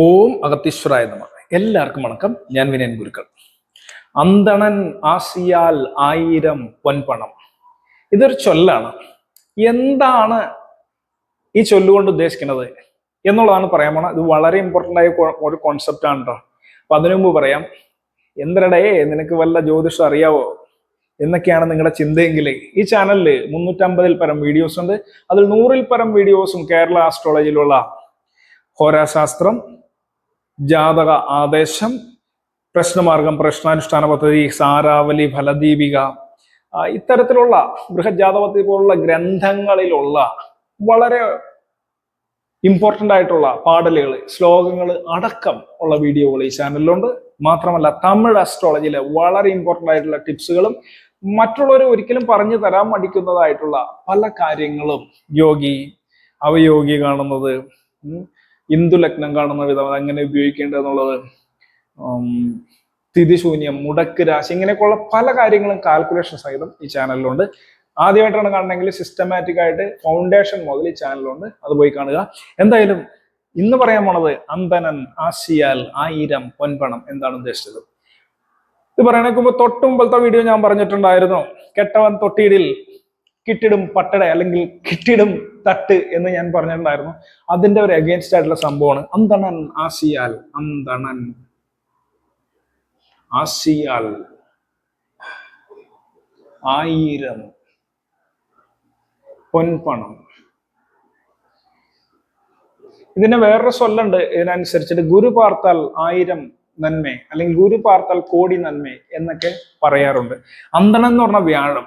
ഓം അഗത്തീശ്വരായ നമ. എല്ലാവർക്കും വണക്കം. ഞാൻ വിനയൻ ഗുരുക്കൾ. അന്തണൻ ആസിയാൽ ആയിരം പൊൻപണം. ഇതൊരു ചൊല്ലാണ്. എന്താണ് ഈ ചൊല്ലുകൊണ്ട് ഉദ്ദേശിക്കുന്നത്? എന്നുള്ളതാണ് പറയാൻ പോണത്. ഇത് വളരെ ഇമ്പോർട്ടന്റ് ആയ ഒരു കോൺസെപ്റ്റ് ആണ് കേട്ടോ അപ്പൊ അതിനു മുമ്പ് പറയാം. എന്തരടേ നിനക്ക് വല്ല ജ്യോതിഷം അറിയാവോ? എന്നൊക്കെയാണ് നിങ്ങളുടെ ചിന്തയെങ്കിൽ ഈ ചാനലിൽ മുന്നൂറ്റമ്പതിൽ പരം വീഡിയോസ് ഉണ്ട്. അതിൽ നൂറിൽ പരം വീഡിയോസും കേരള ആസ്ട്രോളജിയിലുള്ള ഹോരാശാസ്ത്രം ജാതക ആദേശം പ്രശ്നമാർഗം പ്രശ്നാനുഷ്ഠാന പദ്ധതി സാരാവലി ഫലദീപിക ഇത്തരത്തിലുള്ള ബൃഹജാതപത്തി പോലുള്ള ഗ്രന്ഥങ്ങളിലുള്ള വളരെ ഇമ്പോർട്ടന്റ് ആയിട്ടുള്ള പാടലുകൾ ശ്ലോകങ്ങൾ അടക്കം ഉള്ള വീഡിയോകൾ ഈ ചാനലിലുണ്ട്. മാത്രമല്ല തമിഴ് അസ്ട്രോളജിയിലെ വളരെ ഇമ്പോർട്ടന്റ് ആയിട്ടുള്ള ടിപ്സുകളും മറ്റുള്ളവർ ഒരിക്കലും പറഞ്ഞു തരാൻ മടിക്കുന്നതായിട്ടുള്ള പല കാര്യങ്ങളും യോഗി അവയോഗി കാണുന്നത് ഇന്ദു ലഗ്നം കാണുന്ന വിധം അതെങ്ങനെ ഉപയോഗിക്കേണ്ടത് എന്നുള്ളത് സ്ഥിതിശൂന്യം മുടക്ക് രാശി ഇങ്ങനെയൊക്കെയുള്ള പല കാര്യങ്ങളും കാൽക്കുലേഷൻ സഹിതം ഈ ചാനലിലുണ്ട് ആദ്യമായിട്ടാണ് കാണണമെങ്കിൽ സിസ്റ്റമാറ്റിക് ആയിട്ട് ഫൗണ്ടേഷൻ മുതൽ ഈ ചാനലുണ്ട് അത് പോയി കാണുക. എന്തായാലും ഇന്ന് പറയാൻ പോണത് അന്തനൻ ആശിയാൽ ആയിരം പൊൻപണം എന്താണ് ഉദ്ദേശിച്ചത്? ഇത് പറയണേക്കുമ്പോ തൊട്ടുമ്പോഴത്തെ വീഡിയോ ഞാൻ പറഞ്ഞിട്ടുണ്ടായിരുന്നു. കെട്ടവൻ തൊട്ടിയിടിൽ കിട്ടിടും പട്ടട അല്ലെങ്കിൽ കിട്ടിടും തട്ട് എന്ന് ഞാൻ പറഞ്ഞിട്ടുണ്ടായിരുന്നു. അതിന്റെ ഒരു അഗേൻസ്റ്റ് ആയിട്ടുള്ള സംഭവമാണ്. അന്തണൻ ആസിയാൽ അന്തണൻ. ആസിയാൽ ആയിരം. പൊൻപണം. ഇതിന് വേറൊരു സ്വല്ലുണ്ട്. ഇതിനനുസരിച്ചിട്ട് ഗുരു പാർത്താൽ ആയിരം നന്മ അല്ലെങ്കിൽ ഗുരു പാർത്താൽ കോടി നന്മ എന്നൊക്കെ പറയാറുണ്ട്. അന്തണം എന്ന് പറഞ്ഞ വ്യാഴം.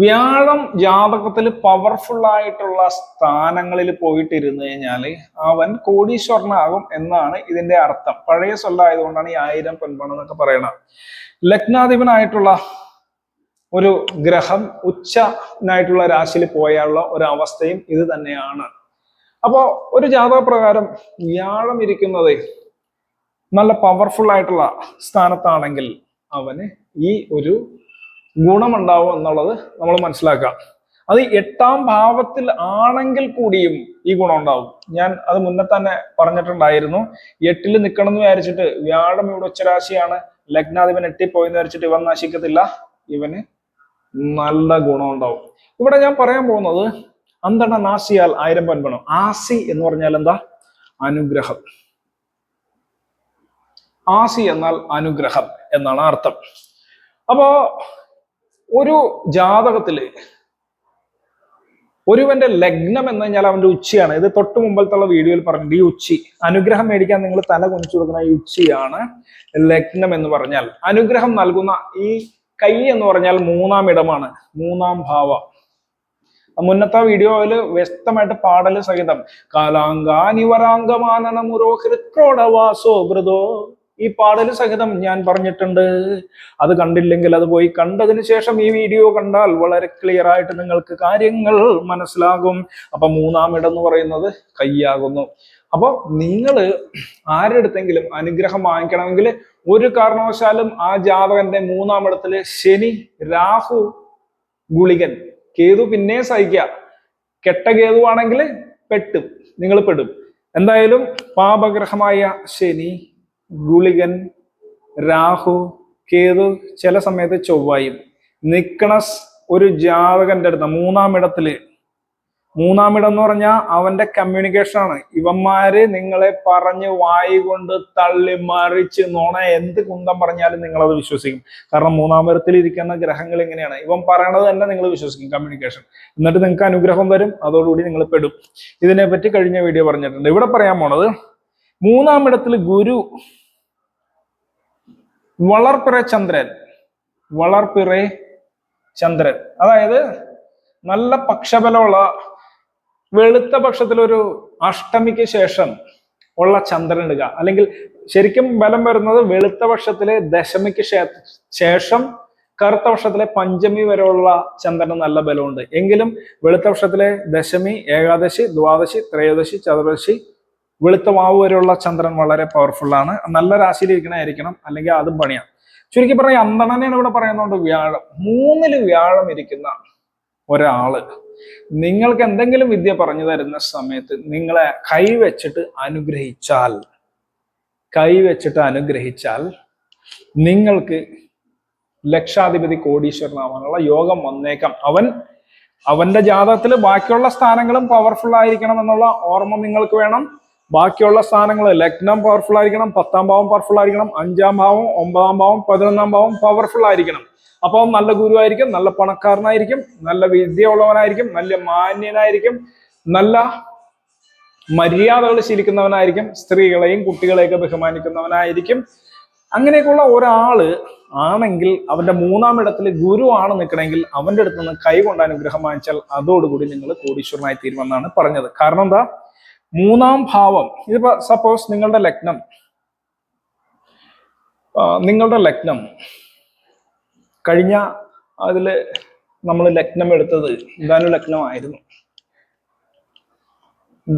വ്യാഴം ജാതകത്തിൽ പവർഫുൾ ആയിട്ടുള്ള സ്ഥാനങ്ങളിൽ പോയിട്ടിരുന്നു കഴിഞ്ഞാൽ അവൻ കോടീശ്വരനാകും എന്നാണ് ഇതിന്റെ അർത്ഥം. പഴയ സ്വല്ലായതുകൊണ്ടാണ് ഈ ആയിരം പൊൻപണം എന്നൊക്കെ പറയണത്. ലഗ്നാധിപനായിട്ടുള്ള ഒരു ഗ്രഹം ഉച്ചനായിട്ടുള്ള രാശിയിൽ പോയാലുള്ള ഒരു അവസ്ഥയും ഇത് തന്നെയാണ്. അപ്പോ ഒരു ജാതക പ്രകാരം വ്യാഴം ഇരിക്കുന്നത് നല്ല പവർഫുൾ ആയിട്ടുള്ള സ്ഥാനത്താണെങ്കിൽ അവന് ഈ ഒരു ഗുണമുണ്ടാവും എന്നുള്ളത് നമ്മൾ മനസ്സിലാക്കുക. അത് എട്ടാം ഭാവത്തിൽ ആണെങ്കിൽ കൂടിയും ഈ ഗുണം ഉണ്ടാവും. ഞാൻ അത് മുന്നേ തന്നെ പറഞ്ഞിട്ടുണ്ടായിരുന്നു. എട്ടിൽ നിൽക്കണം എന്ന് വിചാരിച്ചിട്ട് വ്യാഴം ഇവിടെ ഉച്ചരാശിയാണ്. ലഗ്നാധിപൻ എട്ടിൽ പോയി എന്ന് വിചാരിച്ചിട്ട് ഇവൻ നശിക്കത്തില്ല. ഇവന് നല്ല ഗുണം ഉണ്ടാവും. ഇവിടെ ഞാൻ പറയാൻ പോകുന്നത് അന്തണ നാസിയാൽ ആയിരം പൻപണം ആസി എന്ന് പറഞ്ഞാൽ എന്താ? അനുഗ്രഹം. ആസി എന്നാൽ അനുഗ്രഹം എന്നാണ് അർത്ഥം. അപ്പോ ഒരു ജാതകത്തിൽ ഒരുവന്റെ ലഗ്നം എന്ന് കഴിഞ്ഞാൽ അവന്റെ ഉച്ചയാണ്. ഇത് തൊട്ട് മുമ്പത്തുള്ള വീഡിയോയിൽ പറഞ്ഞിട്ട് ഈ ഉച്ചി അനുഗ്രഹം മേടിക്കാൻ നിങ്ങൾ തല കുനിച്ചു കൊടുക്കുന്ന ഈ ഉച്ചിയാണ് ലഗ്നം എന്ന് പറഞ്ഞാൽ. അനുഗ്രഹം നൽകുന്ന ഈ കൈ എന്ന് പറഞ്ഞാൽ മൂന്നാം ഇടമാണ്. മൂന്നാം ഭാവം. മുന്നത്തെ വീഡിയോയിൽ വ്യക്തമായിട്ട് പാടൽ സഹിതം. കാലാങ്കാനിവരാങ്കമാനോ ഹൃക്രോടവാസോ ബ്രതോ ഈ പാടൽ സഹിതം ഞാൻ പറഞ്ഞിട്ടുണ്ട്. അത് കണ്ടില്ലെങ്കിൽ അത് പോയി കണ്ടതിന് ശേഷം ഈ വീഡിയോ കണ്ടാൽ വളരെ ക്ലിയർ ആയിട്ട് നിങ്ങൾക്ക് കാര്യങ്ങൾ മനസ്സിലാകും. അപ്പൊ മൂന്നാം ഇടം എന്ന് പറയുന്നത് കൈയാകുന്നു അപ്പൊ നിങ്ങൾ ആരുടെ അടുത്തെങ്കിലും അനുഗ്രഹം വാങ്ങിക്കണമെങ്കിൽ ഒരു കാരണവശാലും ആ ജാതകന്റെ മൂന്നാം ഇടത്തിൽ ശനി രാഹു ഗുളികൻ. കേതു പിന്നെ സഹിക്കുക കെട്ട കേതുവാണെങ്കിൽ പെട്ടും. നിങ്ങൾ പെടും. എന്തായാലും പാപഗ്രഹമായ ശനി ഗുളികൻ രാഹു കേതു ചില സമയത്ത് ചൊവ്വായും. നിക്കണസ് ഒരു ജാതകന്റെ അടുത്ത് മൂന്നാം ഇടത്തിൽ മൂന്നാം ഇടം എന്ന് പറഞ്ഞാൽ അവന്റെ കമ്മ്യൂണിക്കേഷൻ ആണ്. ഇവന്മാര് നിങ്ങളെ പറഞ്ഞ് വായി കൊണ്ട് തള്ളി മറിച്ച് നോണ എന്ത് കുന്തം പറഞ്ഞാലും നിങ്ങൾ അത് വിശ്വസിക്കും. കാരണം മൂന്നാം ഇടത്തിൽ ഇരിക്കുന്ന ഗ്രഹങ്ങൾ എങ്ങനെയാണ് ഇവൻ പറയണത് തന്നെ നിങ്ങൾ വിശ്വസിക്കും കമ്മ്യൂണിക്കേഷൻ എന്നിട്ട് നിങ്ങൾക്ക് അനുഗ്രഹം വരും അതോടുകൂടി നിങ്ങൾ പെടും. ഇതിനെപ്പറ്റി കഴിഞ്ഞ വീഡിയോ പറഞ്ഞിട്ടുണ്ട്. ഇവിടെ പറയാൻ പോണത് മൂന്നാം ഇടത്തിൽ ഗുരു വളർപ്പിറ ചന്ദ്രൻ. വളർപ്പിറ ചന്ദ്രൻ. അതായത് നല്ല പക്ഷബലമുള്ള വെളുത്ത പക്ഷത്തിലൊരു അഷ്ടമിക്ക് ശേഷം ഉള്ള ചന്ദ്രൻ ഇടുക. അല്ലെങ്കിൽ ശരിക്കും ബലം വരുന്നത് വെളുത്ത പക്ഷത്തിലെ ദശമിക്ക് ശേഷം കറുത്ത വർഷത്തിലെ പഞ്ചമി വരെയുള്ള ചന്ദ്രന് നല്ല ബലമുണ്ട്. എങ്കിലും വെളുത്ത വർഷത്തിലെ ദശമി ഏകാദശി ദ്വാദശി ത്രയോദശി ചതുർദശി വെളുത്ത വാവ് വരെയുള്ള ചന്ദ്രൻ വളരെ പവർഫുൾ ആണ്. നല്ല രാശിയിൽ ഇരിക്കണമായിരിക്കണം അല്ലെങ്കിൽ അതും പണിയാണ്. ചുരുക്കി പറയാം അന്തണനെയാണ് ഇവിടെ പറയുന്നതുകൊണ്ട് വ്യാഴം മൂന്നിൽ വ്യാഴം ഇരിക്കുന്ന ഒരാൾ. നിങ്ങൾക്ക് എന്തെങ്കിലും വിദ്യ പറഞ്ഞു തരുന്ന സമയത്ത് നിങ്ങളെ കൈവച്ചിട്ട് അനുഗ്രഹിച്ചാൽ കൈവച്ചിട്ട് അനുഗ്രഹിച്ചാൽ നിങ്ങൾക്ക് ലക്ഷാധിപതി കോടീശ്വരനാവാനുള്ള യോഗം വന്നേക്കാം. അവൻ അവന്റെ ജാതകത്തിൽ ബാക്കിയുള്ള സ്ഥാനങ്ങളും പവർഫുൾ ആയിരിക്കണം എന്നുള്ള ഓർമ്മ നിങ്ങൾക്ക് വേണം. ബാക്കിയുള്ള സ്ഥാനങ്ങൾ ലഗ്നം പവർഫുൾ ആയിരിക്കണം പത്താം ഭാവം പവർഫുൾ ആയിരിക്കണം അഞ്ചാം ഭാവം ഒമ്പതാം ഭാവം പതിനൊന്നാം ഭാവം പവർഫുൾ ആയിരിക്കണം. അപ്പോൾ നല്ല ഗുരുവായിരിക്കും നല്ല പണക്കാരനായിരിക്കും നല്ല വിദ്യ ഉള്ളവനായിരിക്കും നല്ല മാന്യനായിരിക്കും നല്ല മര്യാദകൾ ശീലിക്കുന്നവനായിരിക്കും സ്ത്രീകളെയും കുട്ടികളെയൊക്കെ ബഹുമാനിക്കുന്നവനായിരിക്കും. അങ്ങനെയൊക്കെയുള്ള ഒരാൾ ആണെങ്കിൽ അവന്റെ മൂന്നാം ഇടത്തിൽ ഗുരു ആണ് നിൽക്കണമെങ്കിൽ അവന്റെ അടുത്ത് നിന്ന് കൈ കൊണ്ട അനുഗ്രഹം വാങ്ങിച്ചാൽ അതോടുകൂടി നിങ്ങൾ കോടീശ്വരനായി തീരുമെന്നാണ് പറഞ്ഞത്. കാരണം എന്താ? മൂന്നാം ഭാവം. ഇതിപ്പോ സപ്പോസ് നിങ്ങളുടെ ലഗ്നം. നിങ്ങളുടെ ലഗ്നം. കഴിഞ്ഞ അതിൽ നമ്മൾ ലഗ്നം എടുത്തത് ധനു ലഗ്നമായിരുന്നു.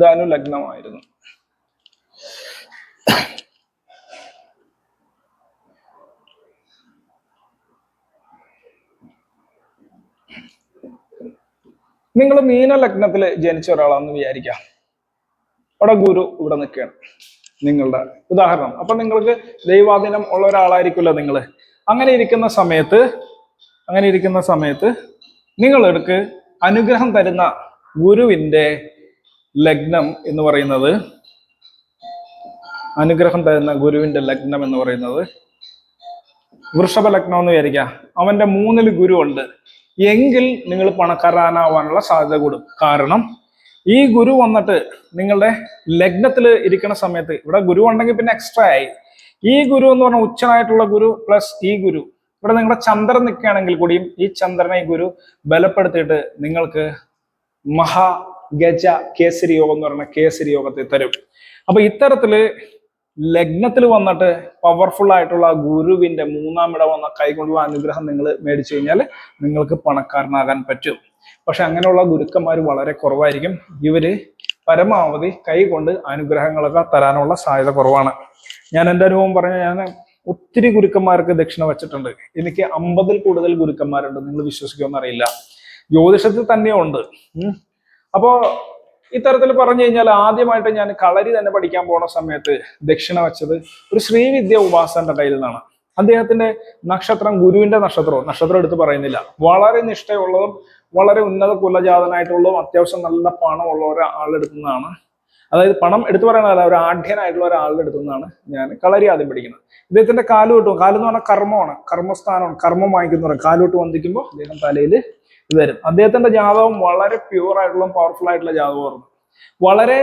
ധനു ലഗ്നമായിരുന്നു. നിങ്ങൾ മീന ലഗ്നത്തിൽ ജനിച്ച ഒരാളാണെന്ന് വിചാരിക്കാം. അവിടെ ഗുരു ഇവിടെ നിൽക്കുകയാണ്. നിങ്ങളുടെ ഉദാഹരണം. അപ്പൊ നിങ്ങൾക്ക് ദൈവാധീനം ഉള്ള ഒരാളായിരിക്കുമല്ലോ നിങ്ങൾ അങ്ങനെ ഇരിക്കുന്ന സമയത്ത് അങ്ങനെ ഇരിക്കുന്ന സമയത്ത് നിങ്ങളെടുക്ക് അനുഗ്രഹം തരുന്ന ഗുരുവിന്റെ ലഗ്നം എന്ന് പറയുന്നത് അനുഗ്രഹം തരുന്ന ഗുരുവിന്റെ ലഗ്നം എന്ന് പറയുന്നത് വൃഷഭ ലഗ്നം എന്ന് വിചാരിക്കാം അവന്റെ മൂന്നിൽ ഗുരു ഉണ്ട്. എങ്കിൽ നിങ്ങൾ പണക്കാരനാവാനുള്ള സാധ്യത കൂടും. കാരണം ഈ ഗുരു വന്നിട്ട് നിങ്ങളുടെ ലഗ്നത്തിൽ ഇരിക്കുന്ന സമയത്ത് ഇവിടെ ഗുരു ഉണ്ടെങ്കിൽ പിന്നെ എക്സ്ട്രാ ആയി. ഈ ഗുരു എന്ന് പറഞ്ഞാൽ ഉച്ചനായിട്ടുള്ള ഗുരു പ്ലസ് ഈ ഗുരു. ഇവിടെ നിങ്ങളുടെ ചന്ദ്രൻ നിൽക്കുകയാണെങ്കിൽ കൂടിയും ഈ ചന്ദ്രനെ ഗുരു ബലപ്പെടുത്തിയിട്ട് നിങ്ങൾക്ക് മഹാ ഗജ കേസരി യോഗം എന്ന് പറയുന്ന കേസരി യോഗത്തെ തരും. അപ്പൊ ഇത്തരത്തിൽ ലഗ്നത്തിൽ വന്നിട്ട് പവർഫുൾ ആയിട്ടുള്ള ഗുരുവിന്റെ മൂന്നാം ഇടം വന്ന കൈകൊണ്ടുള്ള അനുഗ്രഹം നിങ്ങൾ മേടിച്ചു കഴിഞ്ഞാൽ നിങ്ങൾക്ക് പണക്കാരനാകാൻ പറ്റും. പക്ഷെ അങ്ങനെയുള്ള ഗുരുക്കന്മാർ വളരെ കുറവായിരിക്കും. ഇവർ പരമാവധി കൈ കൊണ്ട് അനുഗ്രഹങ്ങളൊക്കെ തരാനുള്ള സാധ്യത കുറവാണ്. ഞാൻ എന്റെ അനുഭവം പറഞ്ഞ ഞാൻ ഒത്തിരി ഗുരുക്കന്മാർക്ക് ദക്ഷിണ വെച്ചിട്ടുണ്ട്. എനിക്ക് അമ്പതിൽ കൂടുതൽ ഗുരുക്കന്മാരുണ്ട് നിങ്ങൾ വിശ്വസിക്കുമെന്ന് അറിയില്ല. ജ്യോതിഷത്തിൽ തന്നെയുണ്ട് അപ്പോ ഇത്തരത്തിൽ പറഞ്ഞു കഴിഞ്ഞാൽ ആദ്യമായിട്ട് ഞാൻ കളരി തന്നെ പഠിക്കാൻ പോണ സമയത്ത് ദക്ഷിണ വെച്ചത് ഒരു ശ്രീവിദ്യ ഉപാസന്റെ കയ്യിൽ നിന്നാണ്. അദ്ദേഹത്തിന്റെ നക്ഷത്രം ഗുരുവിന്റെ നക്ഷത്രവും നക്ഷത്രം എടുത്ത് പറയുന്നില്ല. വളരെ നിഷ്ഠയുള്ളതും വളരെ ഉന്നത കുലജാതനായിട്ടുള്ളതും അത്യാവശ്യം നല്ല പണമുള്ള ഒരാളെടുത്തു നിന്നാണ് അതായത് പണം എടുത്തു പറയുന്നതല്ല ഒരു ആഢ്യനായിട്ടുള്ള ഒരാളുടെ അടുത്തു നിന്നാണ് ഞാൻ കളരി ആദ്യം പഠിക്കുന്നത്. ഇദ്ദേഹത്തിന്റെ കാൽ കിട്ടും കാൽ പറഞ്ഞാൽ കർമ്മമാണ്. കർമ്മസ്ഥാനമാണ്. കർമ്മം വാങ്ങിക്കുന്ന പറയും കാലോട്ട് വന്ദിക്കുമ്പോൾ അദ്ദേഹം തലയിൽ ഇത് വരും. അദ്ദേഹത്തിന്റെ ജാതകം വളരെ പ്യൂർ ആയിട്ടുള്ള പവർഫുൾ ആയിട്ടുള്ള ജാതകമായിരുന്നു. വളരെ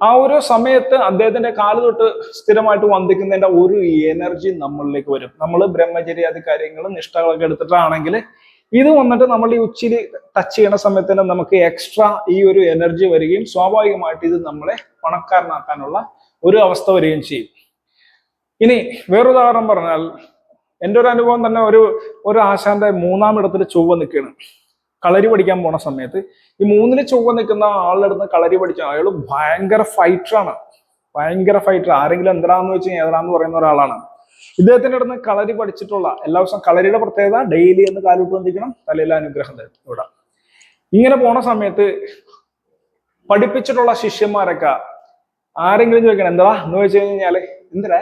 ആ ഒരു സമയത്ത് അദ്ദേഹത്തിന്റെ കാൽ തൊട്ട് സ്ഥിരമായിട്ട് വന്ദിക്കുന്നതിന്റെ ഒരു എനർജി നമ്മളിലേക്ക് വരും. നമ്മൾ ബ്രഹ്മചര്യാദി കാര്യങ്ങളും നിഷ്ഠകളൊക്കെ എടുത്തിട്ടാണെങ്കിൽ ഇത് വന്നിട്ട് നമ്മൾ ഈ ഉച്ചിരി ടച്ച് ചെയ്യണ സമയത്ത് തന്നെ നമുക്ക് എക്സ്ട്രാ ഈ ഒരു എനർജി വരികയും സ്വാഭാവികമായിട്ട് ഇത് നമ്മളെ പണക്കാരനാക്കാനുള്ള ഒരു അവസ്ഥ വരികയും ചെയ്യും. ഇനി വേറൊരു ഉദാഹരണം പറഞ്ഞാൽ എന്റെ ഒരു അനുഭവം തന്നെ ഒരു ഒരു ആശാന്റെ മൂന്നാം ഇടത്തിൽ ചൊവ്വ നിൽക്കുകയാണ്. കളരി പഠിക്കാൻ പോണ സമയത്ത് ഈ മൂന്നിന് ചൊവ്വ നിൽക്കുന്ന ആളുടെ അടുത്ത് കളരി പഠിച്ച അയാൾ ഭയങ്കര ഫൈറ്ററാണ് ഭയങ്കര ഫൈറ്റർ ആരെങ്കിലും എന്തരാന്ന് വെച്ച് എതിരാന്ന് പറയുന്ന ഒരാളാണ്. ഇദ്ദേഹത്തിന്റെ അടുത്ത് കളരി പഠിച്ചിട്ടുള്ള എല്ലാ ദിവസവും കളരിയുടെ പ്രത്യേകത ഡെയിലി എന്ന് കാലിട്ട് വന്നിരിക്കണം തലയിലെ അനുഗ്രഹം ഇവിടെ. ഇങ്ങനെ പോണ സമയത്ത് പഠിപ്പിച്ചിട്ടുള്ള ശിഷ്യന്മാരൊക്കെ ആരെങ്കിലും ചോദിക്കണം എന്താ? എന്ന് വെച്ച് കഴിഞ്ഞാൽ എന്തിനാ?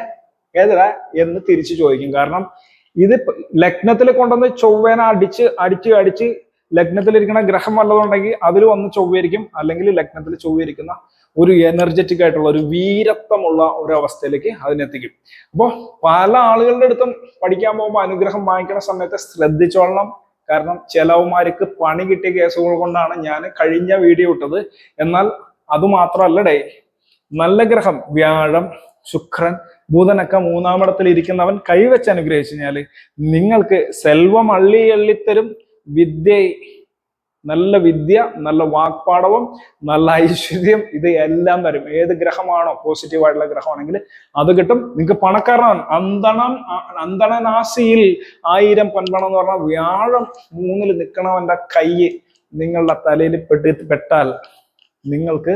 ഏതരാ എന്ന് തിരിച്ചു ചോദിക്കും. കാരണം ഇത് ലഗ്നത്തിൽ കൊണ്ടുവന്ന് ചൊവ്വേന അടിച്ച് അടിച്ച് അടിച്ച് ലഗ്നത്തിലിരിക്കുന്ന ഗ്രഹം വല്ലതുണ്ടെങ്കിൽ അതിൽ വന്ന് ചൊവ്വയിരിക്കും. അല്ലെങ്കിൽ ലഗ്നത്തിൽ ചൊവ്വയിരിക്കുന്ന ഒരു എനർജറ്റിക് ആയിട്ടുള്ള ഒരു വീരത്വമുള്ള ഒരു അവസ്ഥയിലേക്ക് അതിനെത്തിക്കും. അപ്പോൾ പല ആളുകളുടെ അടുത്തും പഠിക്കാൻ പോകുമ്പോൾ അനുഗ്രഹം വാങ്ങിക്കുന്ന സമയത്ത് ശ്രദ്ധിച്ചോളണം. കാരണം ചിലവന്മാർക്ക് പണി കിട്ടിയ കേസുകൾ കൊണ്ടാണ് ഞാൻ കഴിഞ്ഞ വീഡിയോ ഇട്ടത്. എന്നാൽ അതുമാത്രമല്ലടേ നല്ല ഗ്രഹം വ്യാഴം ശുക്രൻ ബുധനൊക്കെ മൂന്നാമിടത്തിൽ ഇരിക്കുന്നവൻ കൈവച്ച് അനുഗ്രഹിച്ചു കഴിഞ്ഞാൽ നിങ്ങൾക്ക് സെൽവം അള്ളി എള്ളിത്തരും വിദ്യ നല്ല വിദ്യ നല്ല വാക്പാടവം നല്ല ഐശ്വര്യം ഇത് എല്ലാം തരും ഏത് ഗ്രഹമാണോ പോസിറ്റീവ് ആയിട്ടുള്ള ഗ്രഹമാണെങ്കിൽ അത് കിട്ടും. നിങ്ങൾക്ക് പണക്കാരനാണ്. അന്തണം അന്തണനാശിയിൽ ആയിരം പൊൻപണം എന്ന് പറഞ്ഞാൽ വ്യാഴം മൂന്നിൽ നിൽക്കണവന്റെ കൈ നിങ്ങളുടെ തലയിൽ പെട്ടി പെട്ടാൽ നിങ്ങൾക്ക്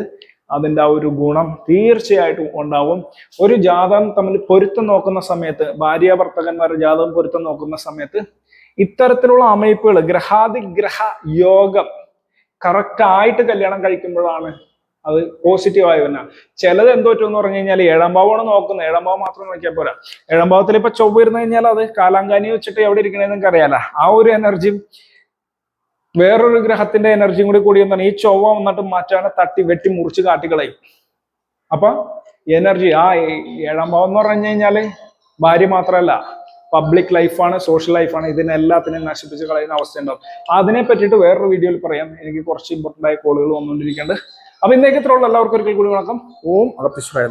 അതിന്റെ ആ ഒരു ഗുണം തീർച്ചയായിട്ടും ഉണ്ടാവും. ഒരു ജാതകം തമ്മിൽ പൊരുത്തം നോക്കുന്ന സമയത്ത് ഭാര്യ ഭർത്തകന്മാരുടെ ജാതകം പൊരുത്തം നോക്കുന്ന സമയത്ത് ഇത്തരത്തിലുള്ള അമയിപ്പുകൾ ഗ്രഹാതിഗ്രഹ യോഗം കറക്റ്റായിട്ട് കല്യാണം കഴിക്കുമ്പോഴാണ് അത് പോസിറ്റീവായി വരുന്ന ചിലത് എന്തോറ്റെന്ന് പറഞ്ഞു കഴിഞ്ഞാൽ ഏഴംഭാവമാണ് നോക്കുന്നത്. ഏഴംഭാവം മാത്രം നോക്കിയാൽ പോരാ. ഏഴാം ഭാവത്തിൽ ഇപ്പൊ ചൊവ്വ ഇരുന്ന് കഴിഞ്ഞാൽ അത് കാലാങ്കാനി വെച്ചിട്ട് എവിടെ ഇരിക്കണേ അറിയാലോ ആ ഒരു എനർജിയും വേറൊരു ഗ്രഹത്തിന്റെ എനർജിയും കൂടി കൂടി എന്താണ് ഈ ചൊവ്വ വന്നിട്ട് മാറ്റാണ് തട്ടി വെട്ടി മുറിച്ച് കാട്ടിക്കളയും. അപ്പൊ എനർജി ആ ഏഴാം ഭാവം എന്ന് പറഞ്ഞു കഴിഞ്ഞാൽ ഭാര്യ മാത്രമല്ല പബ്ലിക് ലൈഫാണ് സോഷ്യൽ ലൈഫാണ് ഇതിനെല്ലാത്തിനെയും നശിപ്പിച്ച് കളയുന്ന അവസ്ഥ ഉണ്ടാവും. അതിനെ പറ്റിയിട്ട് വേറൊരു വീഡിയോയിൽ പറയാം. എനിക്ക് കുറച്ച് ഇമ്പോർട്ടന്റ് ആയ കോളുകൾ വന്നുകൊണ്ടിരിക്കുന്നുണ്ട്. അപ്പൊ ഇന്നേക്ക് ഇത്രയുള്ള എല്ലാവർക്കും ഒരിക്കൽ കൂടി വണക്കം. ഓം അഗത്യശ്വരായ.